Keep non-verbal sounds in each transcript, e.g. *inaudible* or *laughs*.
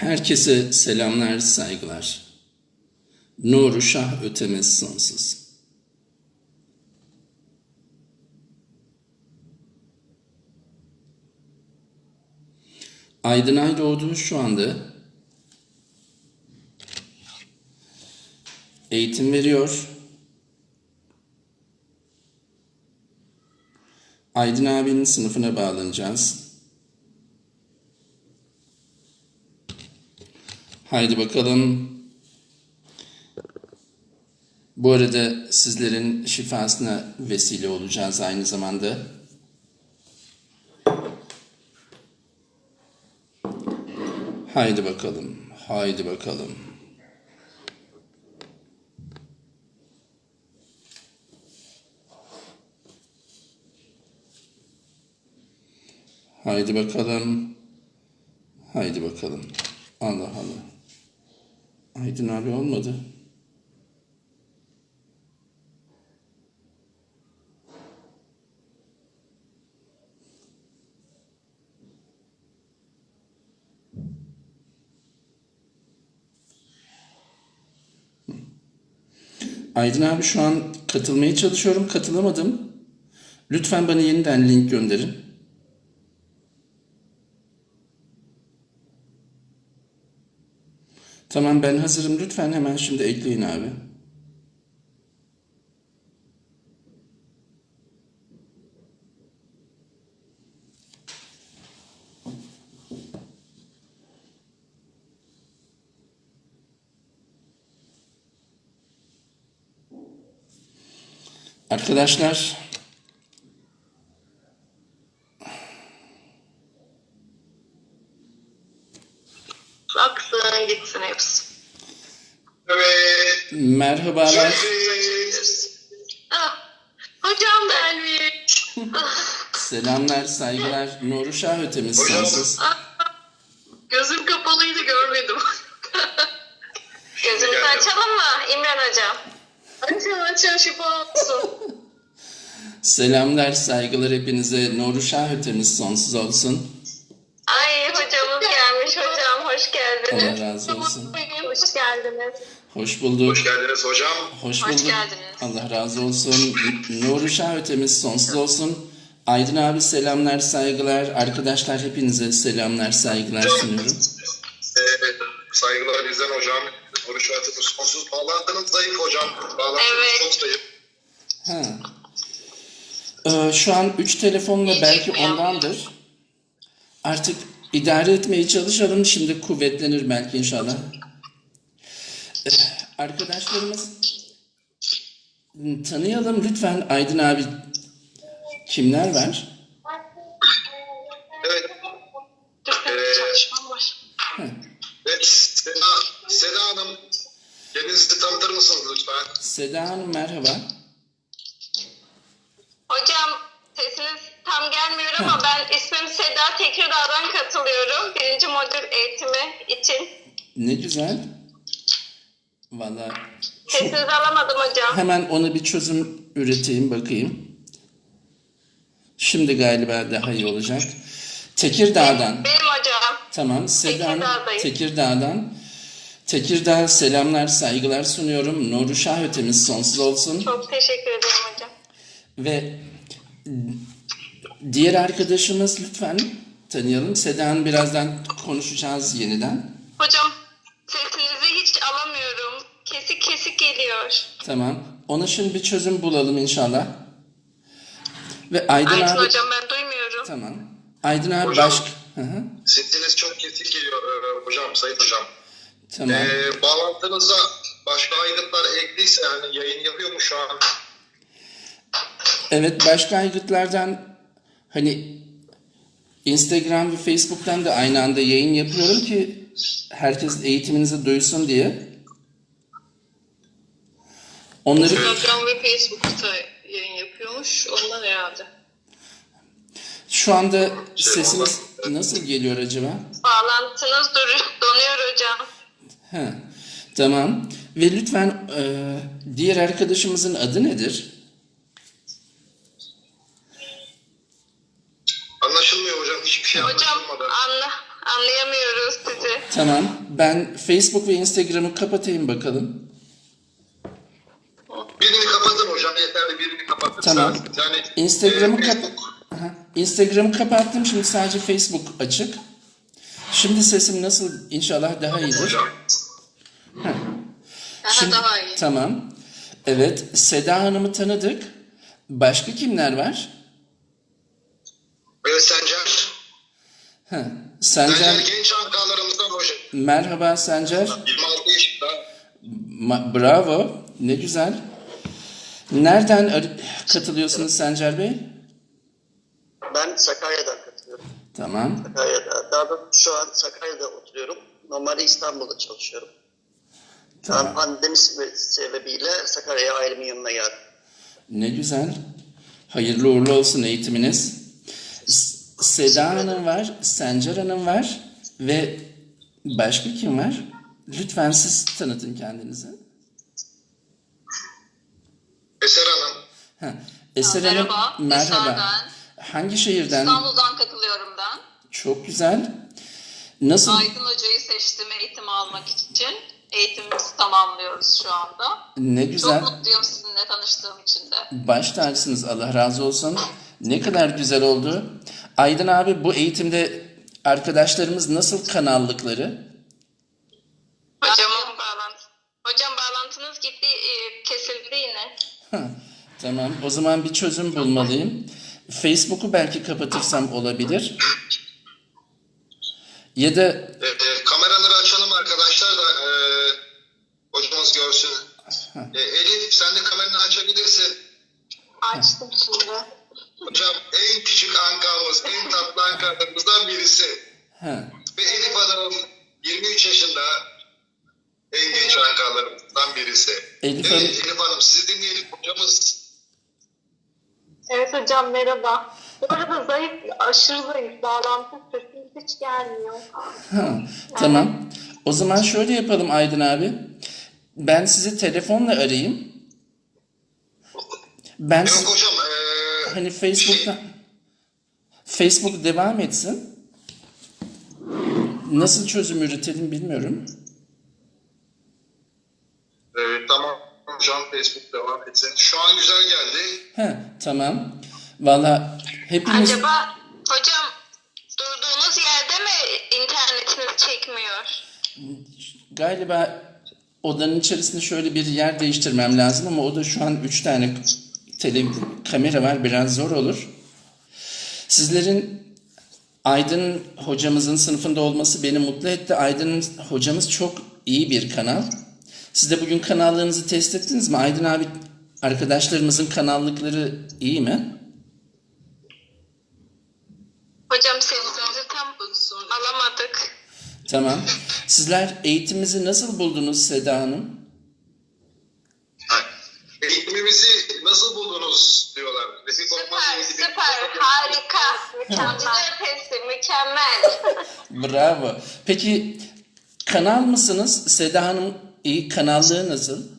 Herkese selamlar, saygılar. Nuru Şah ötemiz sonsuz. Aydın Ay doğdu şu anda. Eğitim veriyor. Aydın abinin sınıfına bağlanacağız. Haydi bakalım. Bu arada sizlerin şifasına vesile olacağız aynı zamanda. Haydi bakalım. Haydi bakalım. Haydi bakalım. Haydi bakalım. Allah Allah. Aydın abi olmadı. Aydın abi şu an katılmaya çalışıyorum. Katılamadım. Lütfen bana yeniden link gönderin. Tamam ben hazırım. Lütfen hemen şimdi ekleyin abi. Arkadaşlar merhabalar. Ah, hocam gelmiş. Ah, Selamlar, saygılar. Nuru Şah ötemiz Hocam. sonsuz. ah, gözüm kapalıydı görmedim. *laughs* Gözünüzü açalım mı İmran hocam? Açın açın şifa olsun. Selamlar, saygılar hepinize. Nuru Şah ötemiz sonsuz olsun. Ay hocamız gelmiş hocam hoş geldiniz. Allah razı olsun. Hoş geldiniz. Hoş bulduk. Hoş geldiniz hocam. Hoş Hoş bulduk. geldiniz. Allah razı olsun. Nuru Şah ötemiz sonsuz olsun. Aydın abi selamlar, saygılar. Arkadaşlar hepinize selamlar, saygılar sunuyorum. Ee, saygılar bizden hocam. Oruç hayatımız sonsuz. Bağlantınız zayıf hocam. Bağlantınız Evet. çok zayıf. Ha. Ee, şu an 3 telefonla belki ondandır. Artık idare etmeye çalışalım. Şimdi kuvvetlenir belki inşallah. Arkadaşlarımız tanıyalım lütfen Aydın abi. Kimler var? Evet. Ee. Evet. Seda, Seda Hanım. Kendinizi tanıtır mısınız lütfen? Seda Hanım merhaba. Hocam sesiniz tam gelmiyor ama ben ismim Seda Tekirdağ'dan katılıyorum. Birinci modül eğitimi için. Ne güzel. Valla Sesinizi alamadım hocam. hemen ona bir çözüm üreteyim bakayım. Şimdi galiba daha iyi olacak. Tekirdağ'dan. Benim hocam. Tamam. Seda Tekirdağ'dayım. Tekirdağ'dan. Tekirdağ selamlar, saygılar sunuyorum. Nuru Şah ötemiz sonsuz olsun. Çok teşekkür ederim hocam. Ve diğer arkadaşımız lütfen tanıyalım. Seda Hanım birazdan konuşacağız yeniden. Hocam. Kesik geliyor. Tamam. Ona şimdi bir çözüm bulalım inşallah. Ve Aydın Aydın abi... hocam ben duymuyorum. Tamam. Aydın abi Hocam. başka... Hı hı. Sesiniz çok kesik geliyor ee, hocam, sayın hocam. Tamam. Ee, bağlantınıza başka aygıtlar ekliyse yani yayın yapıyor mu şu an? Evet başka aygıtlardan hani Instagram ve Facebook'tan da aynı anda yayın yapıyorum ki herkes eğitiminizi duysun diye. Onları Instagram ve Facebook'ta yayın yapıyormuş. Ondan herhalde. şu anda sesiniz nasıl geliyor acaba? Bağlantınız dur donuyor hocam. Ha, tamam. Ve lütfen e, diğer arkadaşımızın adı nedir? Anlaşılmıyor hocam. Hiçbir şey Hocam anla, Anlayamıyoruz sizi. Tamam. Ben Facebook ve Instagram'ı kapatayım bakalım. Birini kapatın hocam yeterli birini kapatın. Tamam. Yani Instagram'ı e, kap. Instagram'ı kapattım. Şimdi sadece Facebook açık. Şimdi sesim nasıl? İnşallah daha iyidir. Hocam. Daha Şimdi- daha iyi. Tamam. Evet. Seda Hanım'ı tanıdık. Başka kimler var? Ve Sencer. Ha. Sencer Sencer. genç Ankara'larımızdan hocam. Merhaba Sencer. 26 yaşında. Ma- Bravo. Ne güzel. Nereden katılıyorsunuz Sencer Bey? Ben Sakarya'dan katılıyorum. Tamam. Sakarya'da. Daha doğrusu şu an Sakarya'da oturuyorum. Normalde İstanbul'da çalışıyorum. Tamam. pandemi sebe- sebebiyle Sakarya'ya ailemin yanına geldim. Ne güzel. Hayırlı uğurlu olsun eğitiminiz. Seda Hanım var, Sencer Hanım var ve başka kim var? Lütfen siz tanıtın kendinizi. Eser Hanım. Ha, Eser Ha, Hanım, merhaba, merhaba. Hangi şehirden? İstanbul'dan katılıyorum ben. Çok güzel. Nasıl? Aydın Hoca'yı seçtim eğitim almak için. Eğitimimizi tamamlıyoruz şu anda. Ne güzel. Çok mutluyum sizinle tanıştığım için de. Baş tacısınız Allah razı olsun. Ne kadar güzel oldu. Aydın abi bu eğitimde arkadaşlarımız nasıl kanallıkları? Hocamın bağlantı. Hocam bağlantınız gitti, e. Ha, *laughs* tamam o zaman bir çözüm bulmalıyım. Facebook'u belki kapatırsam olabilir. Ya da E, e, kameraları açalım arkadaşlar da e, hocamız görsün. E, Elif sen de kameranı açabilirsin. Açtım şimdi. Hocam en küçük ankamız, en tatlı ankamızdan birisi. ha, Ve Elif Hanım 23 yaşında en genç ankalarımızdan birisi. Elif evet Hanım- Elif Hanım sizi dinleyelim hocamız. Evet hocam merhaba. Bu arada zayıf, aşırı zayıf. Bağlantı sesiniz hiç gelmiyor. ha, tamam. O zaman şöyle yapalım Aydın abi. Ben sizi telefonla arayayım. Ben Yok siz- hocam e, hani Facebook'ta Facebook devam etsin. Nasıl çözüm üretelim bilmiyorum. e, tamam hocam Etsin. Şu an güzel geldi. Ha, tamam. Valla hepimiz Acaba hocam durduğunuz yerde mi internetiniz çekmiyor? galiba odanın içerisinde şöyle bir yer değiştirmem lazım ama o da şu an üç tane tele, kamera var biraz zor olur. Sizlerin Aydın hocamızın sınıfında olması beni mutlu etti. Aydın hocamız çok iyi bir kanal. Siz de bugün kanallığınızı test ettiniz mi? Aydın abi arkadaşlarımızın kanallıkları iyi mi? Hocam sesinizi tam alamadık. Tamam. Sizler eğitimimizi nasıl buldunuz Seda Hanım? Ha, Eğitimimizi nasıl buldunuz diyorlar. Refik Olmaz Süper, eğitimi- süper, harika. Mükemmel. testi, mükemmel. *laughs* Bravo. Peki kanal mısınız? Seda Hanım iyi kanallığı nasıl?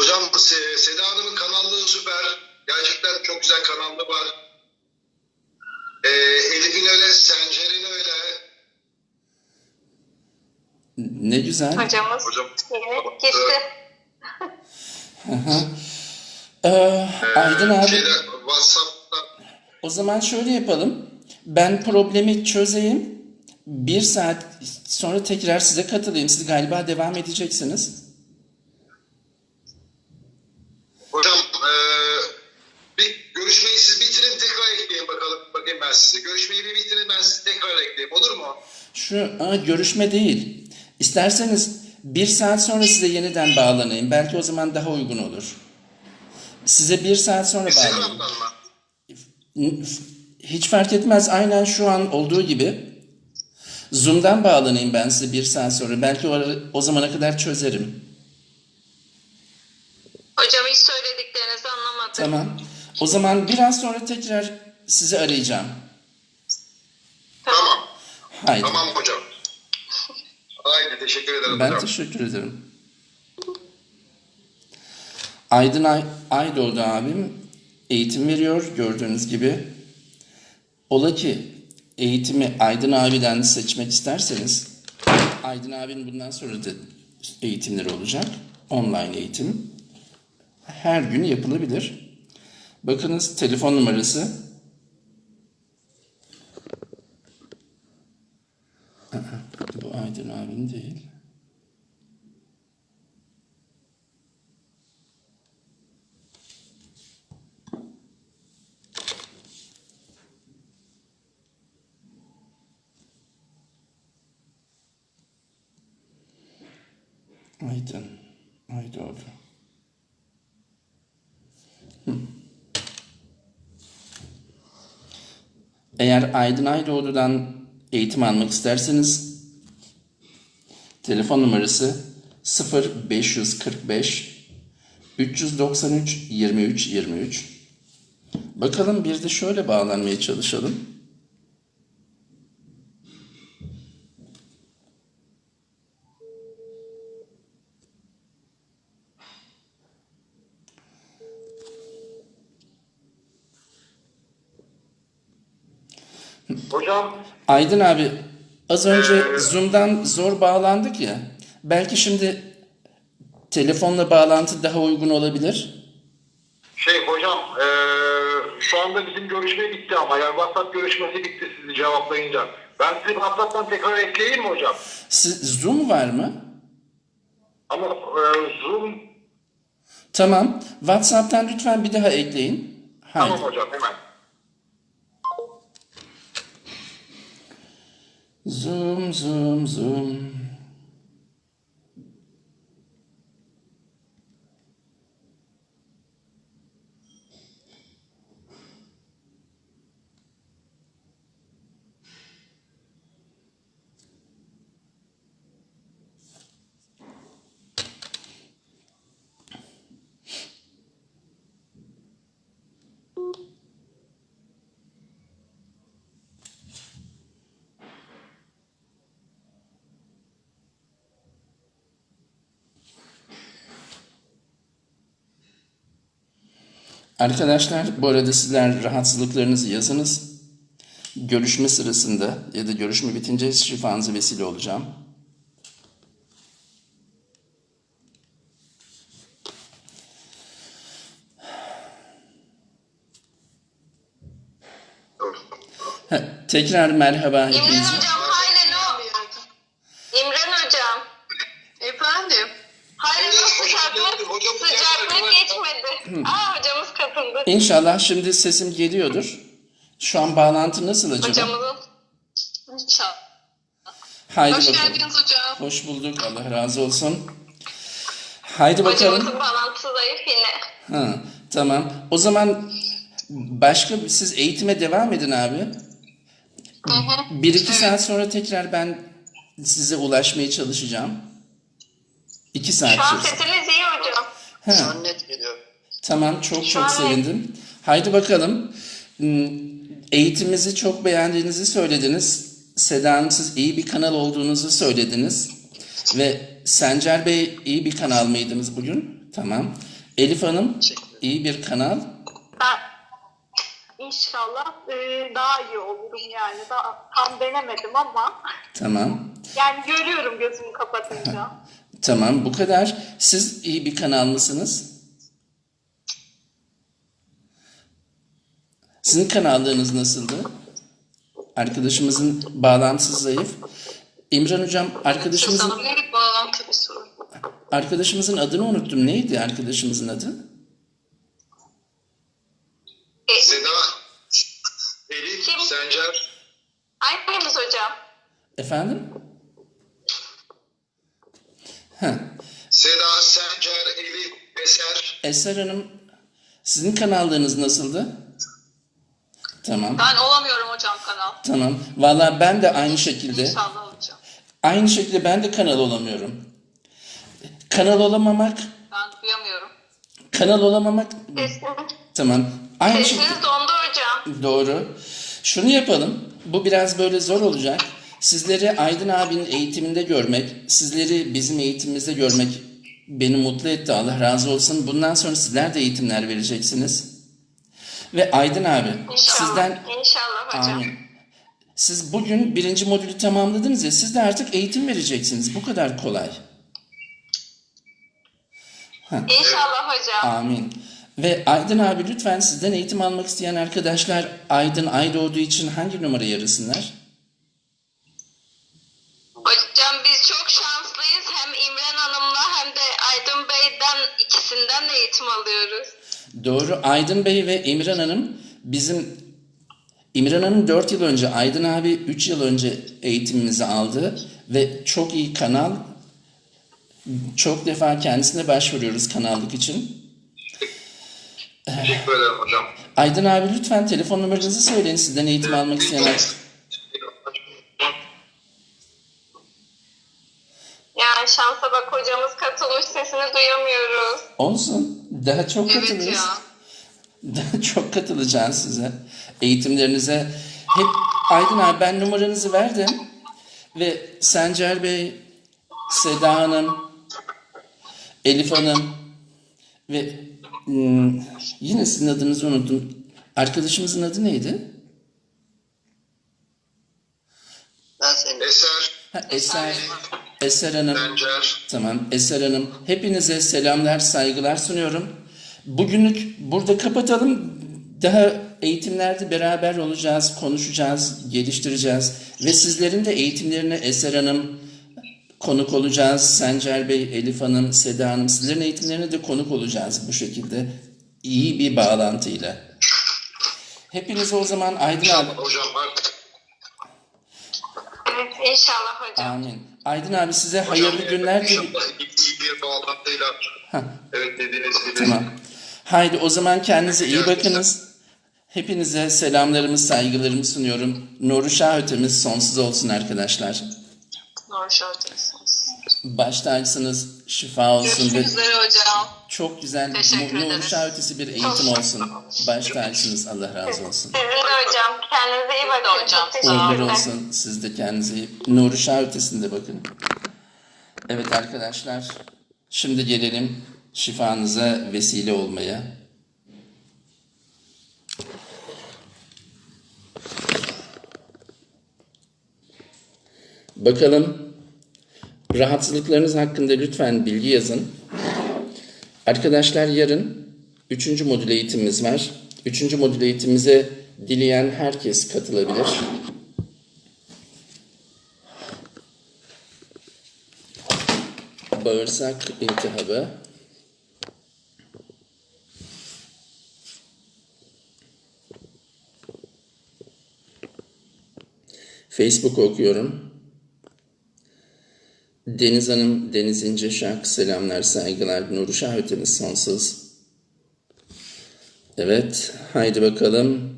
Hocam Se- Seda Hanım'ın kanallığı süper. Gerçekten çok güzel kanallığı var. E, Elif'in öyle, Sencer'in öyle. Ne güzel. Hocamız Hocam gitti. Ee, Aydın abi şeyde, WhatsApp'ta o zaman şöyle yapalım. Ben problemi çözeyim. Bir saat sonra tekrar size katılayım. Siz galiba devam edeceksiniz. Hocam e, bir görüşmeyi siz bitirin tekrar ekleyin bakalım. Ben size. Görüşmeyi bir bitirin ben sizi tekrar ekleyeyim. Olur mu? Şu aa, görüşme değil. İsterseniz bir saat sonra size yeniden bağlanayım. Belki o zaman daha uygun olur. Size bir saat sonra bağlanayım. Instagram'dan mı? Hiç fark etmez. Aynen şu an olduğu gibi. Zoom'dan bağlanayım ben size bir saat sonra. Belki o, o zamana kadar çözerim. Hocam hiç söylediklerinizi anlamadım. Tamam. O zaman biraz sonra tekrar sizi arayacağım. Tamam. Haydi. Tamam hocam. Haydi teşekkür ederim Ben hocam. teşekkür ederim. Aydın Ay Aydoğdu abim eğitim veriyor gördüğünüz gibi. Ola ki eğitimi Aydın abiden seçmek isterseniz Aydın abinin bundan sonra da eğitimleri olacak. Online eğitim. Her gün yapılabilir. Bakınız telefon numarası. Aa, Bu Aydın abinin değil. Aydın. Aydoğdu. Hı. Eğer Aydın Aydoğdu'dan eğitim almak isterseniz telefon numarası 0545 393 23 23 Bakalım bir de şöyle bağlanmaya çalışalım. Hocam Aydın abi az önce Zoom'dan zor bağlandık ya. Belki şimdi telefonla bağlantı daha uygun olabilir. Şey hocam eee, şu anda bizim görüşme bitti ama yani WhatsApp görüşmesi bitti sizi cevaplayınca. Ben sizi WhatsApp'tan tekrar ekleyeyim mi hocam? Siz, Zoom var mı? Ama eee, Zoom Tamam. WhatsApp'tan lütfen bir daha ekleyin. Haydi. tamam hocam hemen. Zoom, zoom, zoom. Arkadaşlar bu arada sizler rahatsızlıklarınızı yazınız. Görüşme sırasında ya da görüşme bitince şifanıza vesile olacağım. Heh, Tekrar merhaba İmran hepinize. hocam halen o. İmran hocam. Efendim? Halen o Hocam sıcaklık, geldi, hocam sıcaklık geldi. geçmedi. Aa hocamız katıldı. İnşallah şimdi sesim geliyordur. Şu an bağlantı nasıl acaba? Hocamızın. İnşallah. Haydi Hoş bakalım. geldiniz hocam. Hoş bulduk. Allah razı olsun. Haydi bakalım. Hocamızın bağlantısı zayıf yine. Ha, tamam. O zaman başka siz eğitime devam edin abi. Bir iki saat sonra tekrar ben size ulaşmaya çalışacağım. İki saat Şu an sesiniz iyi hocam. Ha, Şu an net geliyor. Tamam çok çok an- sevindim. Haydi bakalım. Hmm, Eğitimimizi çok beğendiğinizi söylediniz. Seda Hanım siz iyi bir kanal olduğunuzu söylediniz. Ve Sencer Bey iyi bir kanal mıydınız bugün? Tamam. Elif Hanım iyi bir kanal. Ben inşallah e, daha iyi olurum yani. Daha, tam denemedim ama Tamam. yani görüyorum gözümü kapatınca. *laughs* Tamam bu kadar. Siz iyi bir kanal mısınız? Sizin kanallığınız nasıldı? Arkadaşımızın bağlantısı zayıf. İmran hocam arkadaşımızın bağlantı bir sorun. arkadaşımızın adını unuttum. Neydi arkadaşımızın adı? E, Seda, Elif, Kim? Sencer. Hangimiz hocam? Efendim? Ha, Seda, Sencer, Elif, Eser. Eser Hanım sizin kanallığınız nasıldı? Tamam. Ben olamıyorum hocam kanal. Tamam. Valla ben de aynı şekilde İnşallah olacağım. aynı şekilde ben de kanal olamıyorum. Kanal olamamak Ben duyamıyorum. kanal olamamak Sesiniz, tamam. Aynı şekilde sesiniz dondu hocam. doğru. Şunu yapalım. Bu biraz böyle zor olacak. Sizleri Aydın abinin eğitiminde görmek, sizleri bizim eğitimimizde görmek beni mutlu etti. Allah razı olsun. Bundan sonra sizler de eğitimler vereceksiniz. Ve Aydın abi İnşallah. sizden İnşallah hocam. Amin. Siz bugün birinci modülü tamamladınız ya siz de artık eğitim vereceksiniz. Bu kadar kolay. İnşallah hocam. Amin. Ve Aydın abi lütfen sizden eğitim almak isteyen arkadaşlar Aydın ay doğduğu için hangi numarayı arasınlar? Hocam biz çok şanslıyız. Hem İmren Hanım'la hem de Aydın Bey'den ikisinden de eğitim alıyoruz. Doğru. Aydın Bey ve İmran Hanım bizim İmran Hanım 4 yıl önce, Aydın abi 3 yıl önce eğitimimizi aldı ve çok iyi kanal. Çok defa kendisine başvuruyoruz kanallık için. Teşekkür ederim hocam. Aydın abi lütfen telefon numaranızı söyleyin sizden eğitim almak isteyenler. Yani şansa bak hocamız katılmış sesini duyamıyoruz. Olsun. Daha çok Evet katılırız. ya. Daha çok katılacağız size. Eğitimlerinize. Hep Aydın abi ben numaranızı verdim. Ve Sencer Bey, Seda Hanım, Elif Hanım ve hmm, yine sizin adınızı unuttum. Arkadaşımızın adı neydi? Eser, Ha, Eser. Eser Hanım. Sencer. Tamam Eser Hanım. Hepinize selamlar, saygılar sunuyorum. Bugünlük burada kapatalım. Daha eğitimlerde beraber olacağız, konuşacağız, geliştireceğiz. Ve sizlerin de eğitimlerine Eser Hanım konuk olacağız. Sencer Bey, Elif Hanım, Seda Hanım sizlerin eğitimlerine de konuk olacağız bu şekilde. İyi bir bağlantıyla. Hepinize o zaman Aydın abi. Hocam artık Evet inşallah hocam. Amin. Aydın abi size hayırlı günler diliyorum. İyi, bir bağlantıyla. Evet dediğiniz gibi. Tamam. Haydi o zaman kendinize iyi bakınız. Hepinize selamlarımı, saygılarımı sunuyorum. Nuru Şah ötemiz sonsuz olsun arkadaşlar. Hocamsınız. Baştaysınız, şifa olsun Görüşmek üzere hocam. çok güzel Teşekkür Nuru ederiz. Şah ötesi bir eğitim olsun. Baştaysınız, Allah razı olsun. Sizin hocam. Kendinize iyi bakın. hocam. Teşekkürler. olsun. Siz de kendinize iyi. Nuru Şah ötesinde bakın. Evet arkadaşlar. Şimdi gelelim şifanıza vesile olmaya. Bakalım rahatsızlıklarınız hakkında lütfen bilgi yazın. Arkadaşlar yarın 3. modül eğitimimiz var. 3. modül eğitimimize dileyen herkes katılabilir. Bağırsak iltihabı. Facebook okuyorum. Deniz Hanım, Deniz İnce Şak, selamlar, saygılar, Nuru Şah öteniz sonsuz. Evet, haydi bakalım.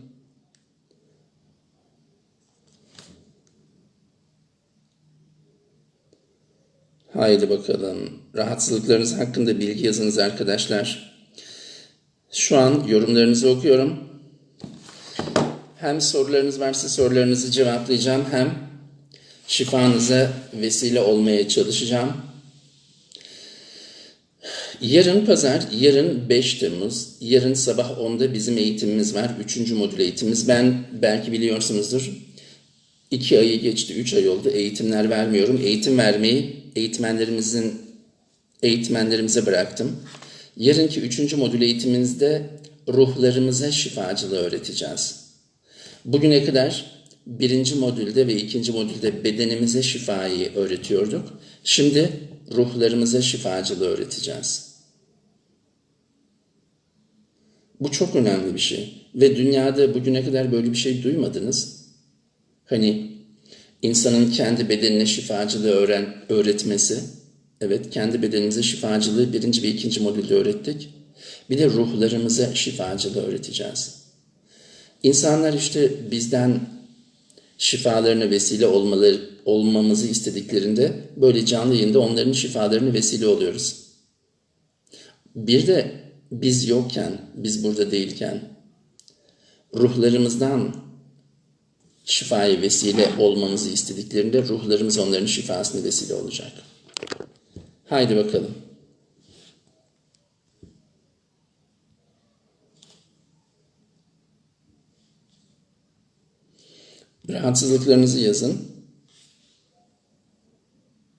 Haydi bakalım. Rahatsızlıklarınız hakkında bilgi yazınız arkadaşlar. Şu an yorumlarınızı okuyorum. Hem sorularınız varsa sorularınızı cevaplayacağım hem şifanıza vesile olmaya çalışacağım. Yarın pazar, yarın 5 Temmuz, yarın sabah 10'da bizim eğitimimiz var. 3. modül eğitimimiz. Ben belki biliyorsunuzdur. 2 ayı geçti, 3 ay oldu. Eğitimler vermiyorum. Eğitim vermeyi eğitmenlerimizin eğitmenlerimize bıraktım. Yarınki 3. modül eğitimimizde ruhlarımıza şifacılığı öğreteceğiz. Bugüne kadar birinci modülde ve ikinci modülde bedenimize şifayı öğretiyorduk. Şimdi ruhlarımıza şifacılığı öğreteceğiz. Bu çok önemli bir şey. Ve dünyada bugüne kadar böyle bir şey duymadınız. Hani insanın kendi bedenine şifacılığı öğren, öğretmesi. Evet, kendi bedenimize şifacılığı birinci ve ikinci modülde öğrettik. Bir de ruhlarımıza şifacılığı öğreteceğiz. İnsanlar işte bizden şifalarına vesile olmaları, olmamızı istediklerinde böyle canlı yayında onların şifalarına vesile oluyoruz. Bir de biz yokken, biz burada değilken ruhlarımızdan şifaya vesile olmamızı istediklerinde ruhlarımız onların şifasına vesile olacak. Haydi bakalım. Rahatsızlıklarınızı yazın.